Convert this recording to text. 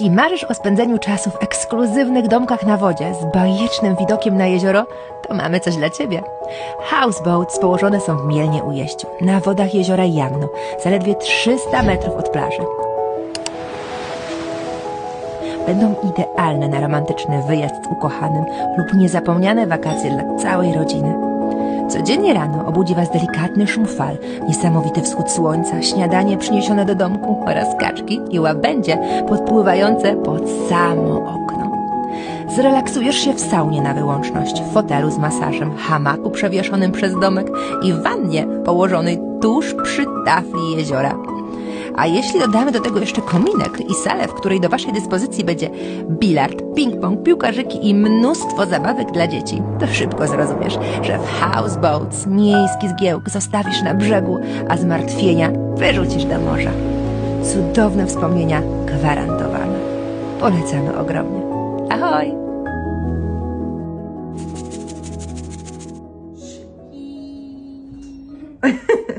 Jeśli marzysz o spędzeniu czasu w ekskluzywnych domkach na wodzie z bajecznym widokiem na jezioro, to mamy coś dla Ciebie. Houseboats położone są w Mielnie u Jeździu, na wodach jeziora Jamno, zaledwie 300 metrów od plaży. Będą idealne na romantyczny wyjazd z ukochanym lub niezapomniane wakacje dla całej rodziny. Codziennie rano obudzi Was delikatny szum fal, niesamowity wschód słońca, śniadanie przyniesione do domku oraz kaczki i łabędzie podpływające pod samo okno. Zrelaksujesz się w saunie na wyłączność, w fotelu z masażem, hamaku przewieszonym przez domek i wannie położonej tuż przy tafli jeziora. A jeśli dodamy do tego jeszcze kominek i salę, w której do Waszej dyspozycji będzie bilard, ping-pong, piłkarzyki i mnóstwo zabawek dla dzieci, to szybko zrozumiesz, że w houseboats miejski zgiełk zostawisz na brzegu, a zmartwienia wyrzucisz do morza. Cudowne wspomnienia gwarantowane. Polecamy ogromnie. Ahoj!